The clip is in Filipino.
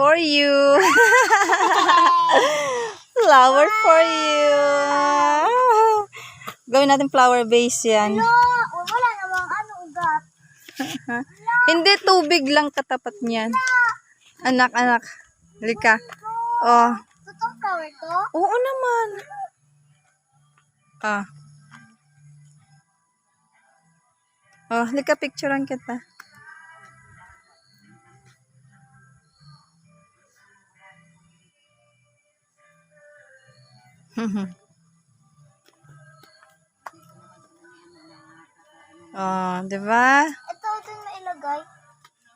for you. flower for you. Gawin natin flower base yan. No, wala namang ano ugat. Hindi, tubig lang katapat niyan. Anak, anak. Halika. Oh. Totoong flower to? Oo naman. Ah. Oh, halika picturean kita. Oh, di ba? Ito, ito yung mailagay.